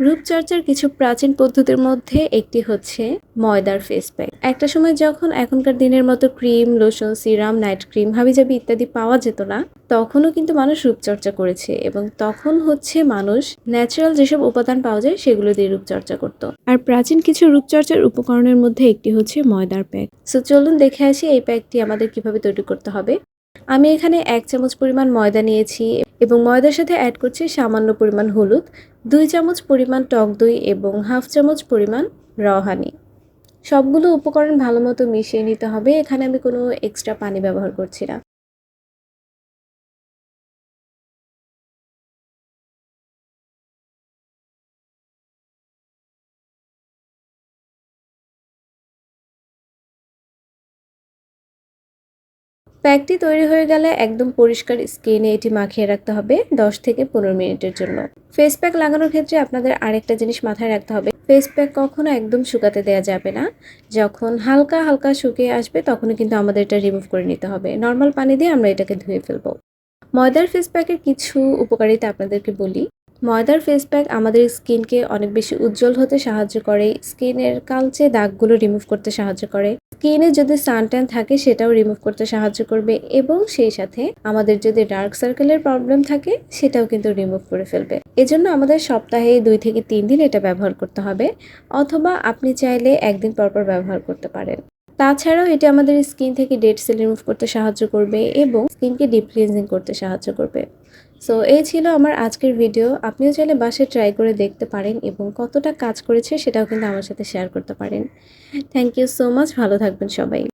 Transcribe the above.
রূপচর্চার কিছু প্রাচীন পদ্ধতির মধ্যে একটি হচ্ছে ময়দার ফেস প্যাক একটা সময় যখন এখনকার দিনের মতো cream, lotion, serum night cream হাবিজাবি ইত্যাদি পাওয়া যেত না, তখনও কিন্তু মানুষ রূপচর্চা করেছে এবং তখন হচ্ছে মানুষ ন্যাচারাল যেসব উপাদান পাওয়া যায় সেগুলো দিয়ে রূপচর্চা করত। আর প্রাচীন কিছু রূপচর্চার উপকরণের মধ্যে একটি হচ্ছে ময়দার প্যাক সো চলুন দেখে আসি এই প্যাকটি আমাদের কীভাবে তৈরি করতে হবে। আমি এখানে এক চামচ পরিমাণ ময়দা নিয়েছি এবং ময়দার সাথে অ্যাড করছি সামান্য পরিমাণ হলুদ, দুই চামচ পরিমাণ টক দই এবং হাফ চামচ পরিমাণ রহানি সবগুলো উপকরণ ভালো মতো মিশিয়ে নিতে হবে, এখানে আমি কোনো এক্সট্রা পানি ব্যবহার করছি না। প্যাকটি তৈরি হয়ে গেলে একদম পরিষ্কার স্কিনে এটি মাখিয়ে রাখতে হবে দশ থেকে পনেরো মিনিটের জন্য। ফেস প্যাক লাগানোর ক্ষেত্রে আপনাদের আরেকটা জিনিস মাথায় রাখতে হবে। ফেস প্যাক কখনো একদম শুকাতে দেওয়া যাবে না। যখন হালকা হালকা শুকিয়ে আসবে, তখনই কিন্তু আমাদের এটা রিমুভ করে নিতে হবে। নর্মাল পানি দিয়ে আমরা এটাকে ধুয়ে ফেলব। ময়দার ফেস প্যাকের কিছু উপকারিতা আপনাদেরকে বলি। ময়দার ফেস প্যাক আমাদের স্কিনকে অনেক বেশি উজ্জ্বল হতে সাহায্য করে স্কিনের কালচে দাগগুলো রিমুভ করতে সাহায্য করে। স্কিনে যদি সানট্যান থাকে, সেটাও রিমুভ করতে সাহায্য করবে এবং সেই সাথে আমাদের যদি ডার্ক সার্কেলের প্রবলেম থাকে, সেটাও কিন্তু রিমুভ করে ফেলবে। এজন্য আমাদের সপ্তাহে দুই থেকে তিন দিন এটা ব্যবহার করতে হবে, অথবা আপনি চাইলে একদিন পরপর ব্যবহার করতে পারেন। তাছাড়াও এটি আমাদের স্কিন থেকে ডেড সেল রিমুভ করতে সাহায্য করবে এবং স্কিনকে ডিপ ক্লিনজিং করতে সাহায্য করবে। সো, এই ছিল আমার আজকের ভিডিও। আপনিও চাইলে বাসে ট্রাই করে দেখতে পারেন এবং কতটা কাজ করেছে সেটাও কিন্তু আমার সাথে শেয়ার করতে পারেন। Thank you so much. ভালো থাকবেন সবাই।